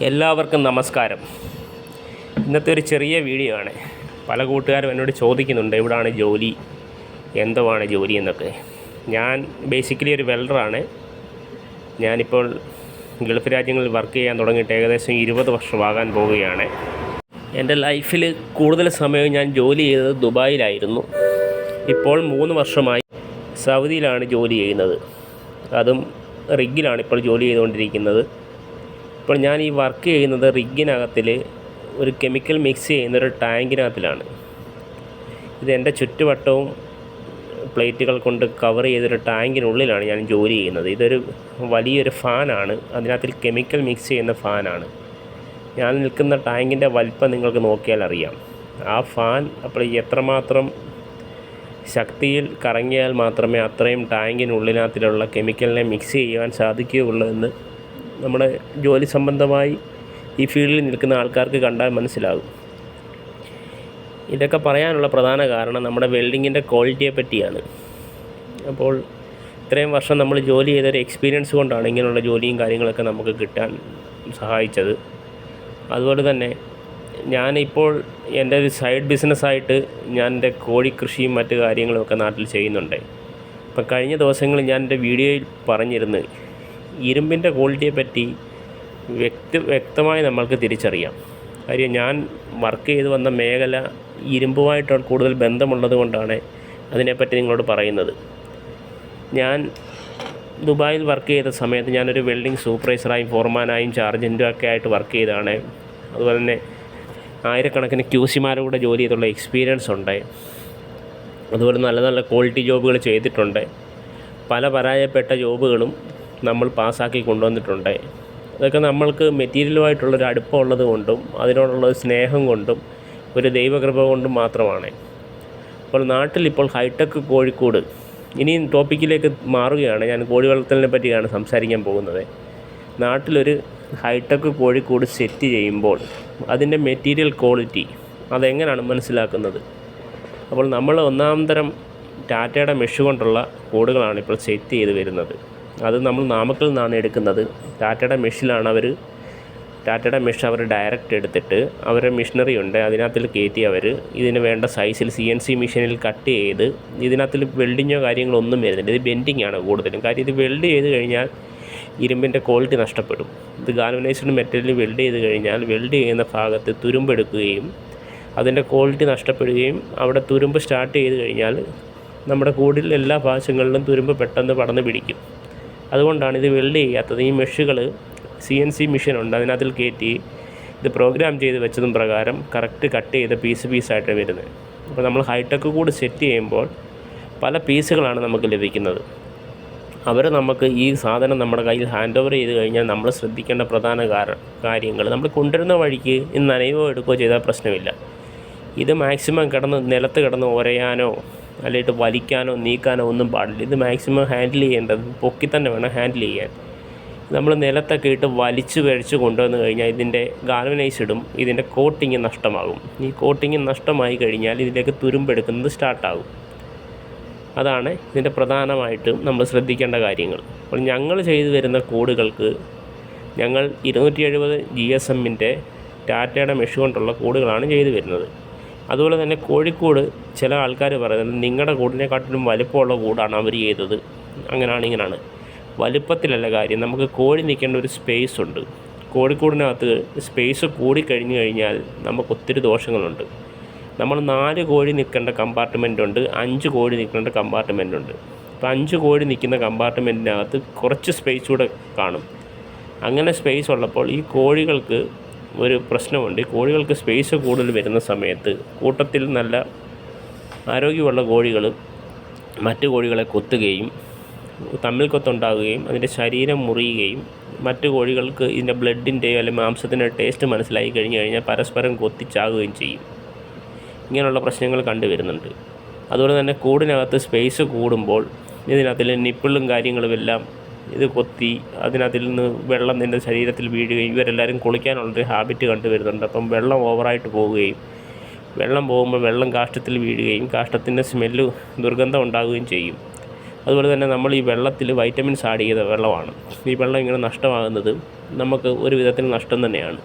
എല്ലാവർക്കും നമസ്കാരം. ഇന്നത്തെ ഒരു ചെറിയ വീഡിയോ ആണ്. പല കൂട്ടുകാരും എന്നോട് ചോദിക്കുന്നുണ്ട് എവിടാണ് ജോലി? എന്തുവാണ് ജോലി? എന്നൊക്കെ. ഞാൻ ബേസിക്കലി ഒരു വെൽഡറാണ് ഞാനിപ്പോൾ ഗൾഫ് രാജ്യങ്ങളിൽ വർക്ക് ചെയ്യാൻ തുടങ്ങിയിട്ട് ഏകദേശം ഇരുപത് വർഷമാകാൻ പോവുകയാണ്. എന്റെ ലൈഫിൽ കൂടുതൽ സമയവും ഞാൻ ജോലി ചെയ്തത് ദുബായിലായിരുന്നു. ഇപ്പോൾ മൂന്ന് വർഷമായി സൗദിയിലാണ് ജോലി ചെയ്യുന്നത്. അതും റിഗിലാണ് ഇപ്പോൾ ജോലി ചെയ്തുകൊണ്ടിരിക്കുന്നത്. ഇപ്പോൾ ഞാൻ ഈ വർക്ക് ചെയ്യുന്നത് റിഗിനകത്തിൽ ഒരു കെമിക്കൽ മിക്സ് ചെയ്യുന്ന ഒരു ടാങ്കിനകത്തിലാണ്. ഇത് എന്റെ ചുറ്റുവട്ടവും പ്ലേറ്റുകൾ കൊണ്ട് കവർ ചെയ്തൊരു ടാങ്കിനുള്ളിലാണ് ഞാൻ ജോലി ചെയ്യുന്നത്. ഇതൊരു വലിയൊരു ഫാനാണ്. അതിനകത്തിൽ കെമിക്കൽ മിക്സ് ചെയ്യുന്ന ഫാനാണ്. ഞാൻ നിൽക്കുന്ന ടാങ്കിന്റെ വലിപ്പം നിങ്ങൾക്ക് നോക്കിയാൽ അറിയാം. ആ ഫാൻ അപ്പോൾ എത്രമാത്രം ശക്തിയിൽ കറങ്ങിയാൽ മാത്രമേ അത്രയും ടാങ്കിനുള്ളിനകത്തിലുള്ള കെമിക്കലിനെ മിക്സ് ചെയ്യുവാൻ സാധിക്കുകയുള്ളൂ എന്ന് നമ്മുടെ ജോലി സംബന്ധമായി ഈ ഫീൽഡിൽ നിൽക്കുന്ന ആൾക്കാർക്ക് കണ്ടാൽ മനസ്സിലാകും. ഇതൊക്കെ പറയാനുള്ള പ്രധാന കാരണം നമ്മുടെ വെൽഡിങ്ങിന്റെ ക്വാളിറ്റിയെ പറ്റിയാണ്. അപ്പോൾ ഇത്രയും വർഷം നമ്മൾ ജോലി ചെയ്തൊരു എക്സ്പീരിയൻസ് കൊണ്ടാണ് ഇങ്ങനെയുള്ള ജോലിയും കാര്യങ്ങളൊക്കെ നമുക്ക് കിട്ടാൻ സഹായിച്ചത്. അതുപോലെ തന്നെ ഞാനിപ്പോൾ എന്റെ ഒരു സൈഡ് ബിസിനസ്സായിട്ട് ഞാൻ എന്റെ കോഴിക്കൃഷിയും മറ്റു കാര്യങ്ങളുമൊക്കെ നാട്ടിൽ ചെയ്യുന്നുണ്ട്. അപ്പം കഴിഞ്ഞ ദിവസങ്ങളിൽ ഞാൻ എന്റെ വീഡിയോയിൽ പറഞ്ഞിരുന്നു ഇരുമ്പിന്റെ ക്വാളിറ്റിയെ പറ്റി വ്യക്തി വ്യക്തമായി നമ്മൾക്ക് തിരിച്ചറിയാം. കാര്യം ഞാൻ വർക്ക് ചെയ്ത് വന്ന മേഖല ഇരുമ്പുമായിട്ട് കൂടുതൽ ബന്ധമുള്ളത് കൊണ്ടാണ് അതിനെപ്പറ്റി നിങ്ങളോട് പറയുന്നത്. ഞാൻ ദുബായിൽ വർക്ക് ചെയ്ത സമയത്ത് ഞാനൊരു വെൽഡിംഗ് സൂപ്പർവൈസറായും ഫോർമാനായും ചാർജന്റും ഒക്കെ ആയിട്ട് വർക്ക് ചെയ്താണ്. അതുപോലെ തന്നെ ആയിരക്കണക്കിന് ക്യൂസിമാരുടെ കൂടെ ജോലി ചെയ്തുള്ള എക്സ്പീരിയൻസ് ഉണ്ട്. അതുപോലെ നല്ല നല്ല ക്വാളിറ്റി ജോബുകൾ ചെയ്തിട്ടുണ്ട്. പല പരാജയപ്പെട്ട ജോബുകളും നമ്മൾ പാസ്സാക്കി കൊണ്ടുവന്നിട്ടുണ്ട്. അതൊക്കെ നമ്മൾക്ക് മെറ്റീരിയലുമായിട്ടുള്ളൊരു അടുപ്പമുള്ളത് കൊണ്ടും അതിനോടുള്ള സ്നേഹം കൊണ്ടും ഒരു ദൈവകൃപ കൊണ്ടും മാത്രമാണ്. അപ്പോൾ നാട്ടിൽ ഇപ്പോൾ ഹൈടെക് കോഴിക്കോട് ഇനിയും ടോപ്പിക്കിലേക്ക് മാറുകയാണ്. ഞാൻ കോഴി വളർത്തലിനെ പറ്റിയാണ് സംസാരിക്കാൻ പോകുന്നത്. നാട്ടിലൊരു ഹൈടെക് കോഴിക്കോട് സെറ്റ് ചെയ്യുമ്പോൾ അതിന്റെ മെറ്റീരിയൽ ക്വാളിറ്റി അതെങ്ങനെയാണ് മനസ്സിലാക്കുന്നത്? അപ്പോൾ നമ്മൾ ഒന്നാം തരം ടാറ്റയുടെ മെഷ് കൊണ്ടുള്ള കോടുകളാണ് ഇപ്പോൾ സെറ്റ് ചെയ്ത് വരുന്നത്. അത് നമ്മൾ നാമക്കൽ നിന്നാണ് എടുക്കുന്നത്. ടാറ്റയുടെ മെഷിലാണ് അവർ ടാറ്റയുടെ മെഷ് അവർ ഡയറക്റ്റ് എടുത്തിട്ട് അവരുടെ മെഷീനറി ഉണ്ട്. അതിനകത്തിൽ കയറ്റി അവർ ഇതിന് വേണ്ട സൈസിൽ സി എൻ സി മെഷീനിൽ കട്ട് ചെയ്ത് ഇതിനകത്തിൽ വെൽഡിങ്ങോ കാര്യങ്ങളോ ഒന്നും വരുന്നില്ല. ഇത് ബെൻഡിങ് ആണ് കൂടുതലും. കാര്യം ഇത് വെൽഡ് ചെയ്ത് കഴിഞ്ഞാൽ ഇരുമ്പിന്റെ ക്വാളിറ്റി നഷ്ടപ്പെടും. ഇത് ഗാൽവനൈസ്ഡ് മെറ്റീരിയൽ വെൽഡ് ചെയ്ത് കഴിഞ്ഞാൽ വെൽഡ് ചെയ്യുന്ന ഭാഗത്ത് തുരുമ്പെടുക്കുകയും അതിന്റെ ക്വാളിറ്റി നഷ്ടപ്പെടുകയും അവിടെ തുരുമ്പ് സ്റ്റാർട്ട് ചെയ്ത് കഴിഞ്ഞാൽ നമ്മുടെ കൂടിൽ എല്ലാ ഭാഗങ്ങളിലും തുരുമ്പ് പെട്ടെന്ന് പടന്ന് പിടിക്കും. അതുകൊണ്ടാണ് ഇത് വെൽഡ് ചെയ്യാത്തത്. ഈ മെഷുകൾ സി എൻ സി മെഷീൻ ഉണ്ട്. അതിനകത്തിൽ കയറ്റി ഇത് പ്രോഗ്രാം ചെയ്ത് വെച്ചതും പ്രകാരം കറക്റ്റ് കട്ട് ചെയ്ത പീസ് പീസായിട്ട് വരുന്നത്. അപ്പോൾ നമ്മൾ ഹൈടെക് കൂടി സെറ്റ് ചെയ്യുമ്പോൾ പല പീസുകളാണ് നമുക്ക് ലഭിക്കുന്നത്. അവർ നമുക്ക് ഈ സാധനം നമ്മുടെ കയ്യിൽ ഹാൻഡ് ഓവർ ചെയ്ത് കഴിഞ്ഞാൽ നമ്മൾ ശ്രദ്ധിക്കേണ്ട പ്രധാന കാര്യങ്ങൾ നമ്മൾ കൊണ്ടുവരുന്ന വഴിക്ക് നനയുകയോ എടുക്കുകയോ ചെയ്താൽ പ്രശ്നമില്ല. ഇത് മാക്സിമം കിടന്ന് നിലത്ത് കിടന്ന് ഉരയാനോ അല്ലെങ്കിൽ വലിക്കാനോ നീക്കാനോ ഒന്നും പാടില്ല. ഇത് മാക്സിമം ഹാൻഡിൽ ചെയ്യേണ്ടത് പൊക്കി തന്നെ വേണം ഹാൻഡിൽ ചെയ്യാൻ. നമ്മൾ നിലത്തൊക്കെ ഇട്ട് വലിച്ചു വരച്ച് കൊണ്ടുവന്ന് കഴിഞ്ഞാൽ ഇതിന്റെ ഗാൽവനൈസ് ഇടും. ഇതിന്റെ കോട്ടിങ് നഷ്ടമാകും. ഈ കോട്ടിങ് നഷ്ടമായി കഴിഞ്ഞാൽ ഇതിലേക്ക് തുരുമ്പെടുക്കുന്നത് സ്റ്റാർട്ടാകും അതാണ് ഇതിന്റെ പ്രധാനമായിട്ടും നമ്മൾ ശ്രദ്ധിക്കേണ്ട കാര്യങ്ങൾ. അപ്പോൾ ഞങ്ങൾ ചെയ്തു വരുന്ന കൂടുകൾക്ക് ഞങ്ങൾ ഇരുന്നൂറ്റി എഴുപത് ജി എസ് എമ്മിന്റെ ടാറ്റയുടെ മെഷ് കൊണ്ടുള്ള കൂടുകളാണ് ചെയ്തു വരുന്നത്. അതുപോലെ തന്നെ കോഴിക്കോട് ചില ആൾക്കാർ പറയുന്നത് നിങ്ങളുടെ കൂടിനെക്കാട്ടിലും വലിപ്പമുള്ള കൂടാണ് അവർ ചെയ്തത്. അങ്ങനെയാണ് ഇങ്ങനെയാണ് വലിപ്പത്തിലല്ല കാര്യം. നമുക്ക് കോഴി നിൽക്കേണ്ട ഒരു സ്പേസ് ഉണ്ട്. കോഴിക്കൂടിനകത്ത് സ്പേസ് കൂടി കഴിഞ്ഞു കഴിഞ്ഞാൽ നമുക്ക് ഒത്തിരി ദോഷങ്ങളുണ്ട്. നമ്മൾ നാല് കോഴി നിൽക്കേണ്ട കമ്പാർട്ട്മെന്റ് ഉണ്ട്. അഞ്ച് കോഴി നിൽക്കേണ്ട കമ്പാർട്ട്മെന്റ് ഉണ്ട്. അപ്പോൾ അഞ്ച് കോഴി നിൽക്കുന്ന കമ്പാർട്ട്മെന്റിനകത്ത് കുറച്ച് സ്പേസ് കൂടെ കാണും. അങ്ങനെ സ്പേസ് ഉള്ളപ്പോൾ ഈ കോഴികൾക്ക് ഒരു പ്രശ്നമുണ്ട്. കോഴികൾക്ക് സ്പേസ് കൂടുതൽ വരുന്ന സമയത്ത് കൂട്ടത്തിൽ നല്ല ആരോഗ്യമുള്ള കോഴികൾ മറ്റു കോഴികളെ കൊത്തുകയും തമ്മിൽ കൊത്തുണ്ടാകുകയും അതിന്റെ ശരീരം മുറിയുകയും മറ്റു കോഴികൾക്ക് ഇതിന്റെ ബ്ലഡിന്റെയോ അല്ലെങ്കിൽ മാംസത്തിന്റെ ടേസ്റ്റ് മനസ്സിലായി കഴിഞ്ഞു കഴിഞ്ഞാൽ പരസ്പരം കൊത്തിച്ചാകുകയും ചെയ്യും. ഇങ്ങനെയുള്ള പ്രശ്നങ്ങൾ കണ്ടുവരുന്നുണ്ട്. അതുപോലെ തന്നെ കൂടിനകത്ത് സ്പേസ് കൂടുമ്പോൾ ഇതിനകത്തിൽ നിപ്പിളും കാര്യങ്ങളും എല്ലാം ഇത് കൊത്തി അതിനകത്തിൽ നിന്ന് വെള്ളം നിന്റെ ശരീരത്തിൽ വീഴുകയും ഇവരെല്ലാവരും കുളിക്കാനുള്ളൊരു ഹാബിറ്റ് കണ്ടുവരുന്നുണ്ട്. അപ്പം വെള്ളം ഓവറായിട്ട് പോവുകയും വെള്ളം പോകുമ്പോൾ വെള്ളം കാഷ്ടത്തിൽ വീഴുകയും കാഷ്ടത്തിന്റെ സ്മെല്ല് ദുർഗന്ധം ഉണ്ടാകുകയും ചെയ്യും. അതുപോലെ തന്നെ നമ്മൾ ഈ വെള്ളത്തിൽ വൈറ്റമിൻസ് ആഡ് ചെയ്ത വെള്ളമാണ്. ഈ വെള്ളം ഇങ്ങനെ നഷ്ടമാകുന്നത് നമുക്ക് ഒരു വിധത്തിൽ നഷ്ടം തന്നെയാണ്.